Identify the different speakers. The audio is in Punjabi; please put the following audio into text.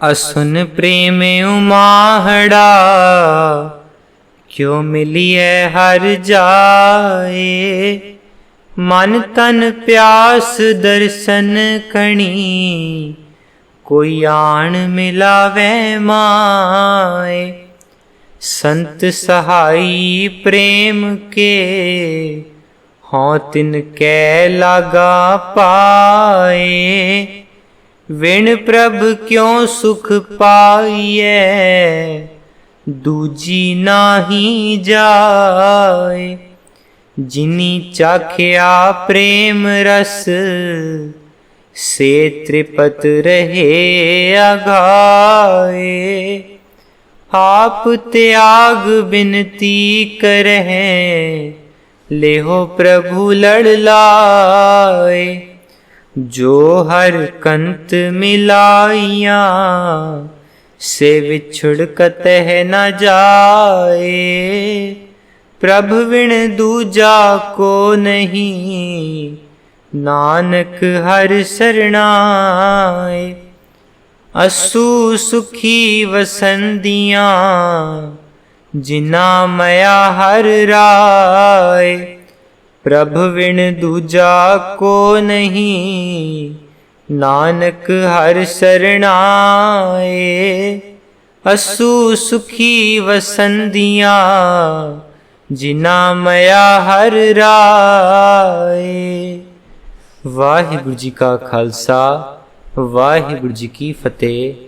Speaker 1: ਅਸੁਨ ਪ੍ਰੇਮ ਉਮਾਹੜਾ, ਕਿਉ ਮਿਲਿਐ ਹਰ ਜਾਏ? ਮਨ ਤਨ ਪਿਆਸ ਦਰਸ਼ਨ ਕਣੀ, ਕੋਈ ਆਣ ਮਿਲਾਵੇ ਮਾਏ? ਸੰਤ ਸਹਾਈ ਪ੍ਰੇਮ ਕੇ, ਹਉ ਤਿਨ ਕੈ ਲਾਗਾ ਪਾਏ? ਵਿਣ ਪ੍ਰਭ ਕਿਉ ਸੁਖ ਪਾਈਐ? ਦੂਜੀ ਨਾਹੀ ਜਾਏ। ਜਿਨੀ ਚਾਖਿਆ ਪ੍ਰੇਮ ਰਸ, ਸੇ ਤ੍ਰਿਪਤ ਰਹੇ ਅਗਾਏ। ਆਪ ਤਿਆਗ ਬਿਨਤੀ ਕਰਹਿ, ਲੇਹੋ ਪ੍ਰਭੂ ਲੜ ਲਾਏ। ਜੋ ਹਰ ਕੰਤ ਮਿਲਾਈਆਂ, ਸੇ ਵਿਛੜ ਕਤਹਿ ਨ ਜਾਏ। ਪ੍ਰਭ ਵਿਣ ਦੂਜਾ ਕੋ ਨਹੀਂ, ਨਾਨਕ ਹਰ ਸਰਣਾਏ। ਅਸੂ ਸੁਖੀ ਵਸੰਦੀਆਂ ਜਿਨਾ ਮਇਆ ਹਰ ਰਾਏ। ਪ੍ਰਭ ਵਿਣ ਦੂਜਾ ਕੋ ਨਹੀਂ, ਨਾਨਕ ਹਰ ਸਰਣਾਏ। ਅਸੂ ਸੁਖੀ ਵਸੰਦੀਆਂ, ਜਿਨਾ ਮਇਆ ਹਰ ਰਾਏ। ਵਾਹਿਗੁਰੂ ਜੀ ਕਾ ਖਾਲਸਾ, ਵਾਹਿਗੁਰੂ ਜੀ ਕੀ ਫਤਿਹ।